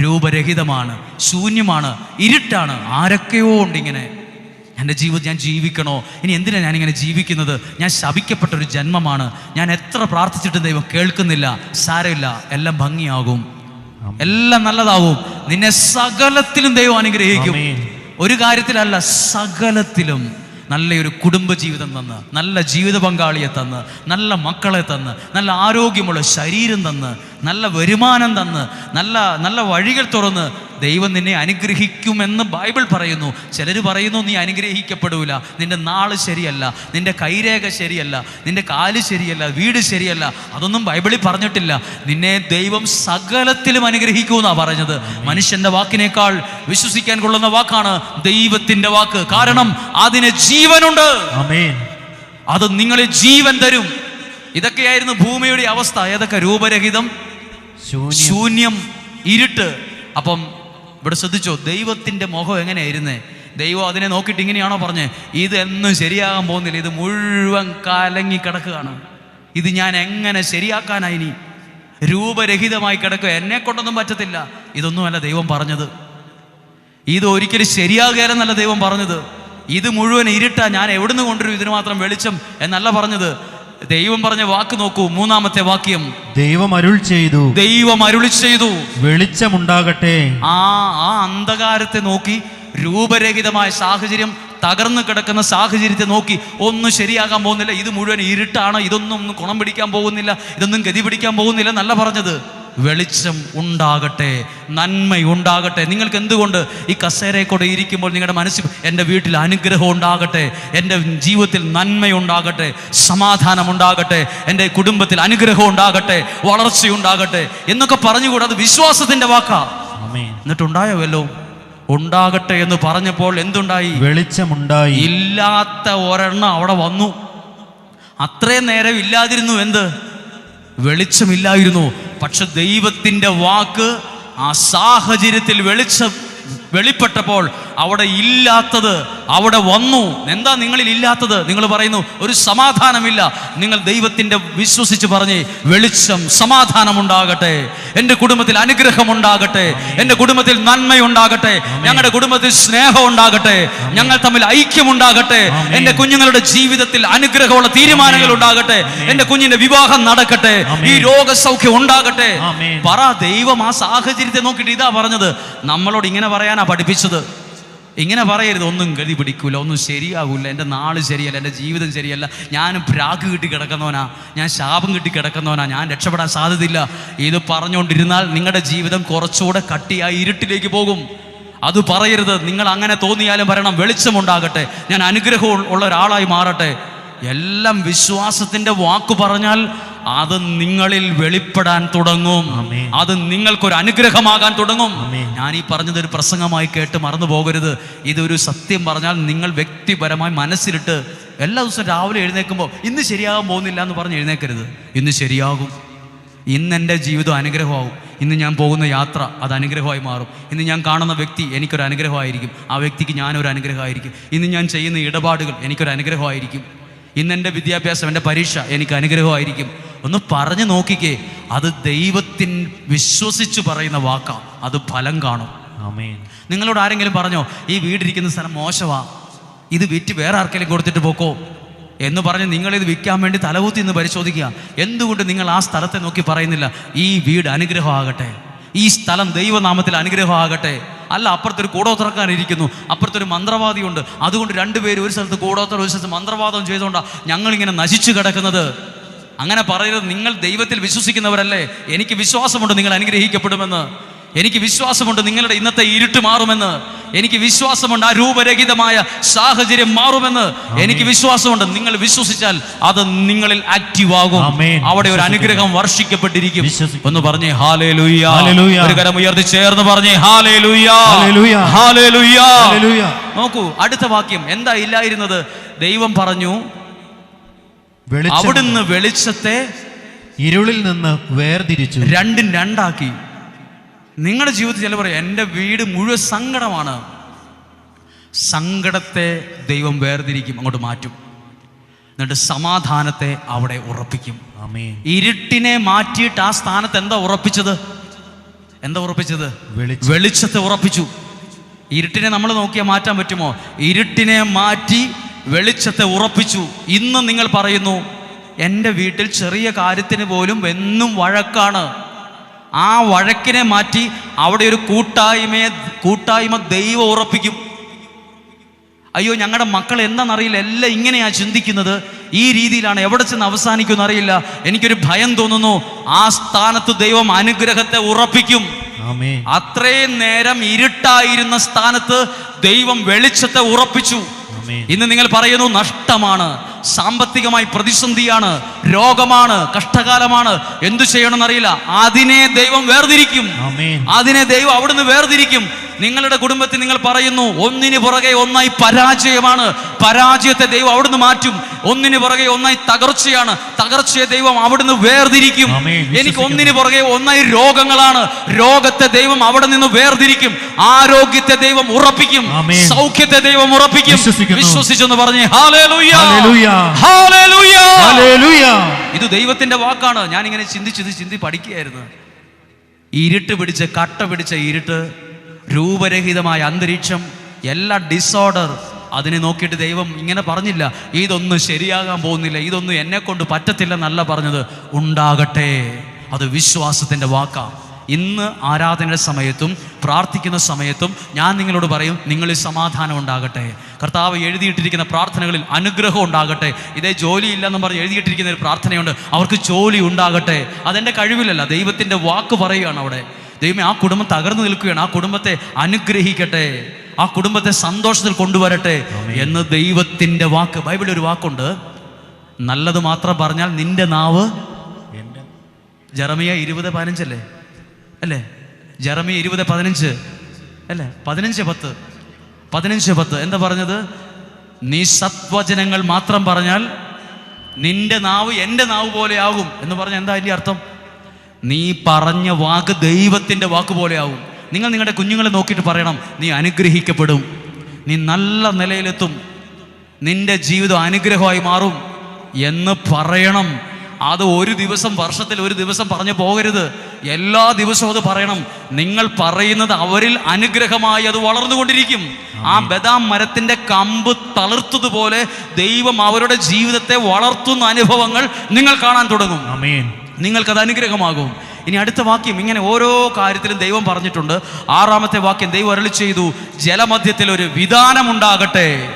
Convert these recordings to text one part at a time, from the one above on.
രൂപരഹിതമാണ് ശൂന്യമാണ് ഇരുട്ടാണ്. ആരൊക്കെയോ ഉണ്ടിങ്ങനെ. എന്റെ ജീവിതം ഞാൻ ജീവിക്കണോ? ഇനി എന്തിനാണ് ഞാനിങ്ങനെ ജീവിക്കുന്നത്? ഞാൻ ശപിക്കപ്പെട്ട ഒരു ജന്മമാണ്. ഞാൻ എത്ര പ്രാർത്ഥിച്ചിട്ടും ദൈവം കേൾക്കുന്നില്ല സാരമില്ല എല്ലാം ഭംഗിയാകും. എല്ലാം നല്ലതാവും നിന്നെ സകലത്തിലും ദൈവം അനുഗ്രഹിക്കും. ഒരു കാര്യത്തിലല്ല സകലത്തിലും നല്ലൊരു കുടുംബ ജീവിതം തന്ന് നല്ല ജീവിത പങ്കാളിയെ തന്ന് നല്ല മക്കളെ തന്ന് നല്ല ആരോഗ്യമുള്ള ശരീരം തന്ന് നല്ല വരുമാനം തന്ന് നല്ല നല്ല വഴികൾ തുറന്ന് ദൈവം നിന്നെ അനുഗ്രഹിക്കുമെന്ന് ബൈബിൾ പറയുന്നു. ചിലർ പറയുന്നു നീ അനുഗ്രഹിക്കപ്പെടൂല. നിന്റെ നാൾ ശരിയല്ല. നിന്റെ കൈരേഖ ശരിയല്ല. നിന്റെ കാൽ ശരിയല്ല. വീട് ശരിയല്ല. അതൊന്നും ബൈബിളിൽ പറഞ്ഞിട്ടില്ല. നിന്നെ ദൈവം സകലത്തിലും അനുഗ്രഹിക്കുമെന്നാണ് പറഞ്ഞത്. മനുഷ്യന്റെ വാക്കിനേക്കാൾ വിശ്വസിക്കാൻ കൊള്ളുന്ന വാക്കാണ് ദൈവത്തിന്റെ വാക്ക്. കാരണം അതിന് ജീവനുണ്ട്. അത് നിങ്ങളെ ജീവൻ തരും. ഇതൊക്കെയായിരുന്നു ഭൂമിയുടെ അവസ്ഥ. ഏതൊക്കെ രൂപരഹിതം? ശൂന്യം. ഇരുട്ട്. അപ്പം ഇവിടെ ശ്രദ്ധിച്ചോ ദൈവത്തിന്റെ മുഖം എങ്ങനെയായിരുന്നേ? ദൈവം അതിനെ നോക്കിയിട്ട് ഇങ്ങനെയാണോ പറഞ്ഞ്? ഇതെന്നും ശരിയാകാൻ പോകുന്നില്ല. ഇത് മുഴുവൻ കലങ്ങി കിടക്കുകയാണ്. ഇത് ഞാൻ എങ്ങനെ ശരിയാക്കാനായി ഇനി രൂപരഹിതമായി കിടക്കുക. എന്നെ കൊണ്ടൊന്നും പറ്റത്തില്ല. ഇതൊന്നുമല്ല ദൈവം പറഞ്ഞത്. ഇത് ഒരിക്കലും ശരിയാകുകയെന്നല്ല ദൈവം പറഞ്ഞത്. ഇത് മുഴുവൻ ഇരുട്ടാ. ഞാൻ എവിടുന്ന് കൊണ്ടുവരും? ഇതിന് മാത്രം വെളിച്ചം എന്നല്ല പറഞ്ഞത്. ദൈവം പറഞ്ഞ വാക്ക് നോക്കൂ. മൂന്നാമത്തെ വാക്യം. ദൈവം അരുൾ ചെയ്തു. ദൈവം അരുൾ ചെയ്തു. വെളിച്ചമുണ്ടാകട്ടെ. ആ ആ അന്ധകാരത്തെ നോക്കി രൂപരഹിതമായ സാഹചര്യം തകർന്നു കിടക്കുന്ന സാഹചര്യത്തെ നോക്കി ഒന്നും ശരിയാകാൻ പോകുന്നില്ല. ഇത് മുഴുവൻ ഇരുട്ടാണ്. ഇതൊന്നും ഒന്നും ഗുണം പിടിക്കാൻ പോകുന്നില്ല. ഇതൊന്നും ഗതി പിടിക്കാൻ പോകുന്നില്ല എന്നല്ല പറഞ്ഞത്. വെളിച്ചം ഉണ്ടാകട്ടെ നന്മ ഉണ്ടാകട്ടെ. നിങ്ങൾക്ക് എന്തുകൊണ്ട് ഈ കസേരയെ കൂടെ ഇരിക്കുമ്പോൾ നിങ്ങളുടെ മനസ്സിൽ എന്റെ വീട്ടിൽ അനുഗ്രഹം ഉണ്ടാകട്ടെ എന്റെ ജീവിതത്തിൽ നന്മ ഉണ്ടാകട്ടെ സമാധാനം ഉണ്ടാകട്ടെ എന്റെ കുടുംബത്തിൽ അനുഗ്രഹം ഉണ്ടാകട്ടെ വളർച്ചയുണ്ടാകട്ടെ എന്നൊക്കെ പറഞ്ഞുകൂടെ? അത് വിശ്വാസത്തിന്റെ വാക്കാ. എന്നിട്ടുണ്ടായോ വല്ലോ ഉണ്ടാകട്ടെ എന്ന് പറഞ്ഞപ്പോൾ എന്തുണ്ടായി? വെളിച്ചമുണ്ടായി. ഇല്ലാത്ത ഒരെണ്ണം അവിടെ വന്നു. അത്രയും നേരം ഇല്ലാതിരുന്നു. എന്ത്? വെളിച്ചമില്ലായിരുന്നു. പക്ഷെ ദൈവത്തിന്റെ വാക്ക് ആ സാഹചര്യത്തിൽ വെളിച്ചം വെളിപ്പെട്ടപ്പോൾ അവിടെ ഇല്ലാത്തത് അവിടെ വന്നു. എന്താ നിങ്ങളിൽ ഇല്ലാത്തത്? നിങ്ങൾ പറയുന്നു ഒരു സമാധാനമില്ല. നിങ്ങൾ ദൈവത്തിന്റെ വിശ്വസിച്ച് പറഞ്ഞ് വെളിച്ചം സമാധാനം ഉണ്ടാകട്ടെ എന്റെ കുടുംബത്തിൽ അനുഗ്രഹം ഉണ്ടാകട്ടെ എന്റെ കുടുംബത്തിൽ നന്മയുണ്ടാകട്ടെ. ഞങ്ങളുടെ കുടുംബത്തിൽ സ്നേഹം ഉണ്ടാകട്ടെ ഞങ്ങൾ തമ്മിൽ ഐക്യം ഉണ്ടാകട്ടെ എന്റെ കുഞ്ഞുങ്ങളുടെ ജീവിതത്തിൽ അനുഗ്രഹമുള്ള തീരുമാനങ്ങൾ ഉണ്ടാകട്ടെ. എന്റെ കുഞ്ഞിന്റെ വിവാഹം നടക്കട്ടെ. ഈ രോഗസൗഖ്യം ഉണ്ടാകട്ടെ. പറ ദൈവം ആ സാഹചര്യത്തെ നോക്കിയിട്ട് ഇതാ പറഞ്ഞത്. നമ്മളോട് ഇങ്ങനെ പറയാനാ പഠിപ്പിച്ചത്. ഇങ്ങനെ പറയരുത് ഒന്നും ഗതി പിടിക്കൂല ഒന്നും ശരിയാകൂല എന്റെ നാൾ ശരിയല്ല എന്റെ ജീവിതം ശരിയല്ല ഞാൻ പ്രാക്ക് കിട്ടി കിടക്കുന്നവനാ ഞാൻ ശാപം കിട്ടി കിടക്കുന്നവനാ ഞാൻ രക്ഷപ്പെടാൻ സാധ്യതയില്ല. ഇത് പറഞ്ഞുകൊണ്ടിരുന്നാൽ നിങ്ങളുടെ ജീവിതം കുറച്ചുകൂടെ കട്ടിയായി ഇരുട്ടിലേക്ക് പോകും. അത് പറയരുത് നിങ്ങൾ അങ്ങനെ തോന്നിയാലും പറയണം വെളിച്ചമുണ്ടാകട്ടെ ഞാൻ അനുഗ്രഹം ഉള്ള ഒരാളായി മാറട്ടെ. എല്ലാം വിശ്വാസത്തിന്റെ വാക്ക് പറഞ്ഞാൽ അത് നിങ്ങളിൽ വെളിപ്പെടാൻ തുടങ്ങും. അത് നിങ്ങൾക്കൊരു അനുഗ്രഹമാകാൻ തുടങ്ങും. ഞാൻ ഈ പറഞ്ഞത് ഒരു പ്രസംഗമായി കേട്ട് മറന്നു പോകരുത്. ഇതൊരു സത്യം പറഞ്ഞാൽ നിങ്ങൾ വ്യക്തിപരമായി മനസ്സിലിട്ട് എല്ലാ ദിവസവും രാവിലെ എഴുന്നേൽക്കുമ്പോൾ ഇന്ന് ശരിയാകാൻ പോകുന്നില്ല എന്ന് പറഞ്ഞ് എഴുന്നേക്കരുത് ഇന്ന് ശരിയാകും. ഇന്ന് എന്റെ ജീവിതം അനുഗ്രഹമാകും. ഇന്ന് ഞാൻ പോകുന്ന യാത്ര അത് അനുഗ്രഹമായി മാറും. ഇന്ന് ഞാൻ കാണുന്ന വ്യക്തി എനിക്കൊരു അനുഗ്രഹമായിരിക്കും ആ വ്യക്തിക്ക് ഞാനൊരു അനുഗ്രഹമായിരിക്കും ഇന്ന് ഞാൻ ചെയ്യുന്ന ഇടപാടുകൾ എനിക്കൊരു അനുഗ്രഹമായിരിക്കും ഇന്ന് എന്റെ വിദ്യാഭ്യാസം എന്റെ പരീക്ഷ എനിക്ക് അനുഗ്രഹമായിരിക്കും. ഒന്ന് പറഞ്ഞു നോക്കിക്കേ. അത് ദൈവത്തിൻ വിശ്വസിച്ച് പറയുന്ന വാക്കാണ് അത് ഫലം കാണും. ആമേൻ. നിങ്ങളോട് ആരെങ്കിലും പറഞ്ഞോ ഈ വീടിരിക്കുന്ന സ്ഥലം മോശമാ ഇത് വിറ്റ് വേറെ ആർക്കെങ്കിലും കൊടുത്തിട്ട് പോക്കോ? എന്ന് പറഞ്ഞ് നിങ്ങളിത് വിൽക്കാൻ വേണ്ടി തലകൂത്തി നിന്ന് പരിശോധിക്കുക. എന്തുകൊണ്ട് നിങ്ങൾ ആ സ്ഥലത്തെ നോക്കി പറയുന്നില്ല? ഈ വീട് അനുഗ്രഹമാകട്ടെ. ഈ സ്ഥലം ദൈവനാമത്തിൽ അനുഗ്രഹമാകട്ടെ. അല്ല അപ്പുറത്തൊരു കൂടോത്രക്കാരൻ ഇരിക്കുന്നു. അപ്പുറത്തൊരു മന്ത്രവാദിയുണ്ട്. അതുകൊണ്ട് രണ്ടുപേരും ഒരു സ്ഥലത്ത് കൂടോത്രം ഒരു സ്ഥലത്ത് മന്ത്രവാദം ചെയ്തുകൊണ്ടാണ് ഞങ്ങളിങ്ങനെ നശിച്ചു കിടക്കുന്നത്. അങ്ങനെ പറയരുത്. നിങ്ങൾ ദൈവത്തിൽ വിശ്വസിക്കുന്നവരല്ലേ? എനിക്ക് വിശ്വാസമുണ്ട് നിങ്ങൾ അനുഗ്രഹിക്കപ്പെടുമെന്ന്. എനിക്ക് വിശ്വാസമുണ്ട് നിങ്ങളുടെ ഇന്നത്തെ ഇരുട്ട് മാറുമെന്ന്. എനിക്ക് വിശ്വാസമുണ്ട് ആ രൂപരഹിതമായ സാഹചര്യം മാറുമെന്ന്. എനിക്ക് വിശ്വാസമുണ്ട്. നിങ്ങൾ വിശ്വസിച്ചാൽ അത് നിങ്ങളിൽ ആക്റ്റീവ് ആകും. അവിടെ ഒരു അനുഗ്രഹം വർഷിക്കപ്പെട്ടിരിക്കും. ഒന്ന് പറഞ്ഞേ ഹാലേ ലുയ്യ ഒരു കരം ഉയർത്തി ചേർന്ന് പറഞ്ഞേ ഹാലേ ലുയ്യ നോക്കൂ അടുത്ത വാക്യം എന്താ ഇല്ലായിരുന്നത്? ദൈവം പറഞ്ഞു അവിടുന്ന് വെളിച്ചത്തെ ഇരുളിൽ നിന്ന് വേർതിരിച്ചു. രണ്ടും രണ്ടാക്കി. നിങ്ങളുടെ ജീവിതത്തിൽ ചില പറയും എന്റെ വീട് മുഴുവൻ സങ്കടമാണ്. സങ്കടത്തെ ദൈവം വേർതിരിക്കും അങ്ങോട്ട് മാറ്റും. എന്നിട്ട് സമാധാനത്തെ അവിടെ ഉറപ്പിക്കും. ഇരുട്ടിനെ മാറ്റിയിട്ട് ആ സ്ഥാനത്ത് എന്താ ഉറപ്പിച്ചത്? എന്താ ഉറപ്പിച്ചത്? വെളിച്ചം. വെളിച്ചത്തെ ഉറപ്പിച്ചു. ഇരുട്ടിനെ നമ്മൾ നോക്കിയാൽ മാറ്റാൻ പറ്റുമോ? ഇരുട്ടിനെ മാറ്റി വെളിച്ചത്തെ ഉറപ്പിച്ചു. ഇന്ന് നിങ്ങൾ പറയുന്നു എന്റെ വീട്ടിൽ ചെറിയ കാര്യത്തിന് പോലും എന്നും വഴക്കാണ്. ആ വഴക്കിനെ മാറ്റി അവിടെ ഒരു കൂട്ടായ്മയെ കൂട്ടായ്മ ദൈവം ഉറപ്പിക്കും. അയ്യോ ഞങ്ങളുടെ മക്കൾ എന്താണെന്നറിയില്ല. എല്ലാം ഇങ്ങനെയാണ് ചിന്തിക്കുന്നത്. ഈ രീതിയിലാണ് എവിടെ ചെന്ന് അവസാനിക്കുമെന്ന് അറിയില്ല. എനിക്കൊരു ഭയം തോന്നുന്നു. ആ സ്ഥാനത്ത് ദൈവം അനുഗ്രഹത്തെ ഉറപ്പിക്കും. അത്രയും നേരം ഇരുട്ടായിരുന്ന സ്ഥാനത്ത് ദൈവം വെളിച്ചത്തെ ഉറപ്പിച്ചു. ഇന്ന് നിങ്ങൾ പറയുന്നു നഷ്ടമാണ്. സാമ്പത്തികമായി പ്രതിസന്ധിയാണ് രോഗമാണ് കഷ്ടകാലമാണ്. എന്തു ചെയ്യണമെന്നറിയില്ല. അതിനെ ദൈവം വേർതിരിക്കും. അതിനെ ദൈവം അവിടുന്ന് വേർതിരിക്കും. നിങ്ങളുടെ കുടുംബത്തിൽ നിങ്ങൾ പറയുന്നു ഒന്നിനു പുറകെ ഒന്നായി പരാജയമാണ്. പരാജയത്തെ ദൈവം അവിടുന്ന് മാറ്റും. ഒന്നിനു പുറകെ ഒന്നായി തകർച്ചയാണ്. തകർച്ചയെ ദൈവം അവിടുന്ന് വേർതിരിക്കും. എനിക്ക് ഒന്നിനു പുറകെ ഒന്നായി രോഗങ്ങളാണ്. രോഗത്തെ ദൈവം അവിടെ നിന്ന് വേർതിരിക്കും. ആരോഗ്യത്തെ ദൈവം ഉറപ്പിക്കും. സൗഖ്യത്തെ ദൈവം ഉറപ്പിക്കും. വിശ്വസിച്ചെന്ന് പറഞ്ഞേ ഹാലേ ഇത് ദൈവത്തിന്റെ വാക്കാണ്. ഞാൻ ഇങ്ങനെ ചിന്തിച്ചിത് ചിന്തി പഠിക്കുകയായിരുന്നു. ഇരുട്ട് പിടിച്ച് കട്ട പിടിച്ച ഇരുട്ട് രൂപരഹിതമായ അന്തരീക്ഷം എല്ലാ ഡിസോർഡർ അതിനെ നോക്കിയിട്ട് ദൈവം ഇങ്ങനെ പറഞ്ഞില്ല. ഇതൊന്നും ശരിയാകാൻ പോകുന്നില്ല. ഇതൊന്നും എന്നെ കൊണ്ട് പറ്റത്തില്ലെന്നല്ല പറഞ്ഞത്. ഉണ്ടാകട്ടെ. അത് വിശ്വാസത്തിന്റെ വാക്കാണ് ഇന്ന് ആരാധനയുടെ സമയത്തും പ്രാർത്ഥിക്കുന്ന സമയത്തും ഞാൻ നിങ്ങളോട് പറയും നിങ്ങളിൽ സമാധാനം ഉണ്ടാകട്ടെ. കർത്താവ് എഴുതിയിട്ടിരിക്കുന്ന പ്രാർത്ഥനകളിൽ അനുഗ്രഹം ഉണ്ടാകട്ടെ. ഇതേ ജോലിയില്ലെന്ന് പറഞ്ഞ് എഴുതിയിട്ടിരിക്കുന്ന ഒരു പ്രാർത്ഥനയുണ്ട് അവർക്ക് ജോലി ഉണ്ടാകട്ടെ. അതെന്റെ കഴിവിലല്ല ദൈവത്തിന്റെ വാക്ക് പറയുകയാണ് അവിടെ. ദൈവമേ ആ കുടുംബം തകർന്നു നിൽക്കുകയാണ് ആ കുടുംബത്തെ അനുഗ്രഹിക്കട്ടെ. ആ കുടുംബത്തെ സന്തോഷത്തിൽ കൊണ്ടുവരട്ടെ എന്ന് ദൈവത്തിന്റെ വാക്ക്. ബൈബിളിൽ ഒരു വാക്കുണ്ട് നല്ലത് മാത്രം പറഞ്ഞാൽ നിന്റെ നാവ് ജറമിയ ഇരുപത് പതിനഞ്ചല്ലേ? അല്ലേ? ജറമി ഇരുപത് പതിനഞ്ച്. അല്ലേ? പതിനഞ്ച് പത്ത്. പതിനഞ്ച് പത്ത്. എന്താ പറഞ്ഞത്? നീ സത്വചനങ്ങൾ മാത്രം പറഞ്ഞാൽ നിന്റെ നാവ് എന്റെ നാവ് പോലെയാകും എന്ന് പറഞ്ഞ എന്താ അതിന്റെ അർത്ഥം? നീ പറഞ്ഞ വാക്ക് ദൈവത്തിന്റെ വാക്ക് പോലെ ആകും. നിങ്ങൾ നിങ്ങളുടെ കുഞ്ഞുങ്ങളെ നോക്കിയിട്ട് പറയണം നീ അനുഗ്രഹിക്കപ്പെടും. നീ നല്ല നിലയിലെത്തും. നിന്റെ ജീവിതം അനുഗ്രഹമായി മാറും. എന്ന് പറയണം. അത് ഒരു ദിവസം വർഷത്തിൽ ഒരു ദിവസം പറഞ്ഞു പോകരുത്. എല്ലാ ദിവസവും അത് പറയണം. നിങ്ങൾ പറയുന്നത് അവരിൽ അനുഗ്രഹമായി അത് വളർന്നുകൊണ്ടിരിക്കും. ആ ബദാം മരത്തിന്റെ കമ്പ് തളിർത്തതുപോലെ ദൈവം അവരുടെ ജീവിതത്തെ വളർത്തുന്ന അനുഭവങ്ങൾ നിങ്ങൾ കാണാൻ തുടങ്ങും. അമീൻ നിങ്ങൾക്കത് അനുഗ്രഹമാകും. ഇനി അടുത്ത വാക്യം ഇങ്ങനെ ഓരോ കാര്യത്തിലും ദൈവം പറഞ്ഞിട്ടുണ്ട്. ആറാമത്തെ വാക്യം ദൈവം അരളി ചെയ്തു. ജലമധ്യത്തിൽ ഒരു വിധാനമുണ്ടാകട്ടെ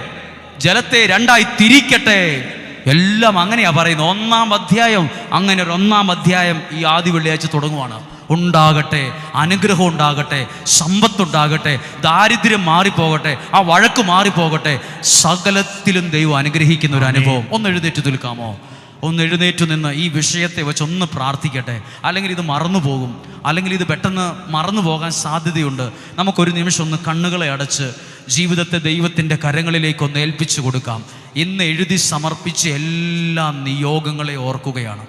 ജലത്തെ രണ്ടായി തിരിക്കട്ടെ. എല്ലാം അങ്ങനെയാണ് പറയുന്നത്. ഒന്നാം അധ്യായം അങ്ങനെ ഒരു ഒന്നാം അധ്യായം ഈ ആദ്യ വെള്ളിയാഴ്ച തുടങ്ങുവാണ്. ഉണ്ടാകട്ടെ അനുഗ്രഹം ഉണ്ടാകട്ടെ സമ്പത്തുണ്ടാകട്ടെ ദാരിദ്ര്യം മാറിപ്പോകട്ടെ ആ വഴക്ക് മാറിപ്പോകട്ടെ സകലത്തിലും ദൈവം അനുഗ്രഹിക്കുന്ന ഒരു അനുഭവം. ഒന്ന് എഴുന്നേറ്റ് നിൽക്കാമോ? ഒന്ന് എഴുന്നേറ്റ് നിന്ന് ഈ വിഷയത്തെ വെച്ച് ഒന്ന് പ്രാർത്ഥിക്കട്ടെ. അല്ലെങ്കിൽ ഇത് മറന്നു പോകും. അല്ലെങ്കിൽ ഇത് പെട്ടെന്ന് മറന്നു പോകാൻ സാധ്യതയുണ്ട്. നമുക്കൊരു നിമിഷം ഒന്ന് കണ്ണുകളെ അടച്ച് ജീവിതത്തെ ദൈവത്തിന്റെ കരങ്ങളിലേക്കൊന്ന് ഏൽപ്പിച്ചു കൊടുക്കാം. ഇന്ന് എഴുതി സമർപ്പിച്ച എല്ലാ നിയോഗങ്ങളെ ഓർക്കുകയാണ്.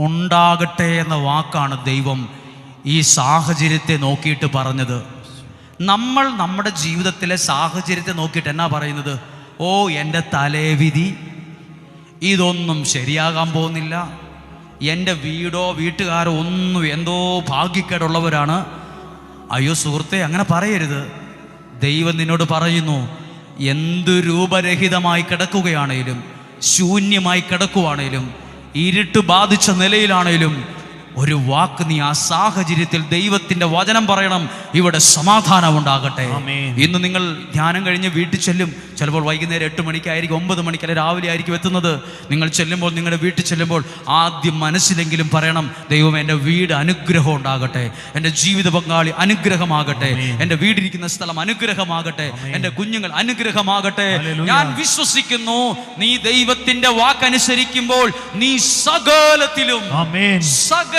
ഉണ്ടാകട്ടെ എന്ന വാക്കാണ് ദൈവം ഈ സാഹചര്യത്തെ നോക്കിയിട്ട് പറഞ്ഞത്. നമ്മൾ നമ്മുടെ ജീവിതത്തിലെ സാഹചര്യത്തെ നോക്കിയിട്ട് എന്നാ പറയുന്നത്? ഓ എന്റെ തലേവിധി. ഇതൊന്നും ശരിയാകാൻ പോകുന്നില്ല. എന്റെ വീടോ വീട്ടുകാരോ ഒന്നും എന്തോ ഭാഗ്യക്കേടുള്ളവരാണ്. അയ്യോ സുഹൃത്തെ അങ്ങനെ പറയരുത്. ദൈവം നിന്നോട് പറയുന്നു എന്ത് രൂപരഹിതമായി കിടക്കുകയാണേലും ശൂന്യമായി കിടക്കുവാണേലും ഇരുട്ട് ബാധിച്ച നിലയിലാണേലും ഒരു വാക്ക് നീ ആ സാഹചര്യത്തിൽ ദൈവത്തിന്റെ വചനം പറയണം. ഇവിടെ സമാധാനം ഉണ്ടാകട്ടെ. ഇന്ന് നിങ്ങൾ ധ്യാനം കഴിഞ്ഞ് വീട്ടിൽ ചെല്ലും. ചിലപ്പോൾ വൈകുന്നേരം എട്ട് മണിക്കായിരിക്കും ഒമ്പത് മണിക്ക് അല്ലെങ്കിൽ രാവിലെ ആയിരിക്കും എത്തുന്നത്. നിങ്ങൾ ചെല്ലുമ്പോൾ നിങ്ങളുടെ വീട്ടിൽ ചെല്ലുമ്പോൾ ആദ്യം മനസ്സിലെങ്കിലും പറയണം ദൈവം എന്റെ വീട് അനുഗ്രഹം ഉണ്ടാകട്ടെ. എന്റെ ജീവിത പങ്കാളി അനുഗ്രഹമാകട്ടെ. എന്റെ വീടിരിക്കുന്ന സ്ഥലം അനുഗ്രഹമാകട്ടെ. എന്റെ കുഞ്ഞുങ്ങൾ അനുഗ്രഹമാകട്ടെ. ഞാൻ വിശ്വസിക്കുന്നു നീ ദൈവത്തിന്റെ വാക്കനുസരിക്കുമ്പോൾ നീ സകലത്തിലും ആമേൻ.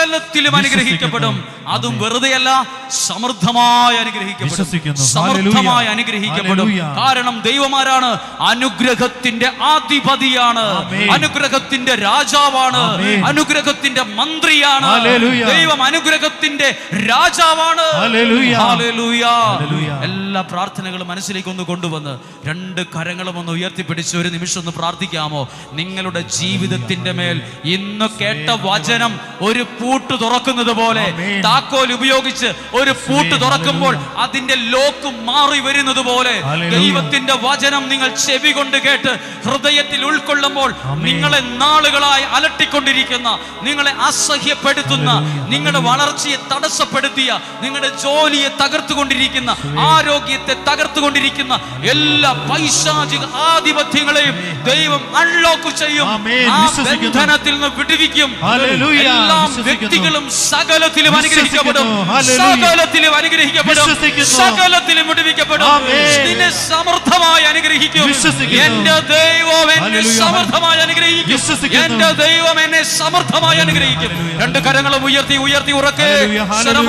സകലത്തിലും അനുഗ്രഹിക്കപ്പെടും അതും വെറുതെയല്ല സമൃദ്ധമായി അനുഗ്രഹിക്കപ്പെടും. സമൃദ്ധമായി. അനുഗ്രഹിക്കപ്പെടും. കാരണം ദൈവമാരാണ് അനുഗ്രഹത്തിന്റെ ആധിപതിയാണ്. അനുഗ്രഹത്തിന്റെ രാജാവാണ്. അനുഗ്രഹത്തിന്റെ മന്ത്രിയാണ്. ദൈവം അനുഗ്രഹത്തിന്റെ രാജാവാണ്. എല്ലാ പ്രാർത്ഥനകളും മനസ്സിലേക്ക് ഒന്ന് കൊണ്ടുവന്ന് രണ്ട് കരങ്ങളും ഒന്ന് ഉയർത്തിപ്പിടിച്ച് ഒരു നിമിഷം ഒന്ന് പ്രാർത്ഥിക്കാമോ? നിങ്ങളുടെ ജീവിതത്തിന്റെ മേൽ ഇന്ന് കേട്ട വചനം ഒരു പൂട്ട് തുറക്കുന്നത് പോലെ താക്കോൽ ഉപയോഗിച്ച് ഒരു പൂട്ട് തുറക്കുമ്പോൾ അതിന്റെ ലോക്ക് മാറി വരുന്നത് പോലെ. ദൈവത്തിന്റെ വചനം നിങ്ങൾ ചെവി കൊണ്ട് കേട്ട് ഹൃദയത്തിൽ ഉൾക്കൊള്ളുമ്പോൾ നിങ്ങളെ നാളുകളായി അലട്ടിക്കൊണ്ടിരിക്കുന്ന നിങ്ങളെ അസഹ്യപ്പെടുത്തുന്ന നിങ്ങളുടെ വളർച്ചയെ തടസ്സപ്പെടുത്തിയ നിങ്ങളുടെ ജോലിയെ തകർത്തുകൊണ്ടിരിക്കുന്ന ആരോഗ്യത്തെ തകർത്തുകൊണ്ടിരിക്കുന്ന എല്ലാ പൈശാചിക ആധിപത്യങ്ങളെയും ദൈവം അൺലോക്ക് ചെയ്യും. ആ ബന്ധനത്തിൽ നിന്ന് വിടുവിക്കും. എല്ലാം. വ്യക്തികളും സകലത്തിലും അനുഗ്രഹിക്കപ്പെടും. സകലത്തിലും അനുഗ്രഹിക്കപ്പെടും. സകലത്തിലും വിടുവിക്കപ്പെടും. നിന്നെ സമൃദ്ധമായി അനുഗ്രഹിക്കും. എന്റെ ദൈവം എന്നെ. സമൃദ്ധമായി അനുഗ്രഹിക്കും. എന്റെ ദൈവം എന്നെ സമൃദ്ധമായി അനുഗ്രഹിക്കും. രണ്ട് കരങ്ങളും ഉയർത്തി ഉയർത്തി ഉറക്കെ.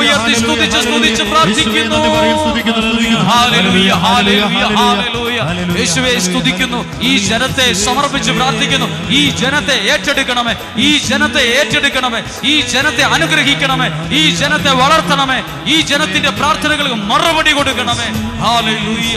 ഉയർത്തി സ്തുതിച്ച് സ്തുതിച്ച് പ്രാർത്ഥിക്കുന്നു. യേശുവെ സ്തുതിക്കുന്നു, ഈ ജനത്തെ സമർപ്പിച്ച് പ്രാർത്ഥിക്കുന്നു. ഈ ജനത്തെ ഏറ്റെടുക്കണമേ. ഈ ജനത്തെ ഏറ്റെടുക്കണമേ. ഈ ജനത്തെ അനുഗ്രഹിക്കണമേ. ഈ ജനത്തെ വളർത്തണമേ. ഈ ജനത്തിന്റെ പ്രാർത്ഥനകൾക്ക് മറുപടി കൊടുക്കണമേ. ഹാലൂയ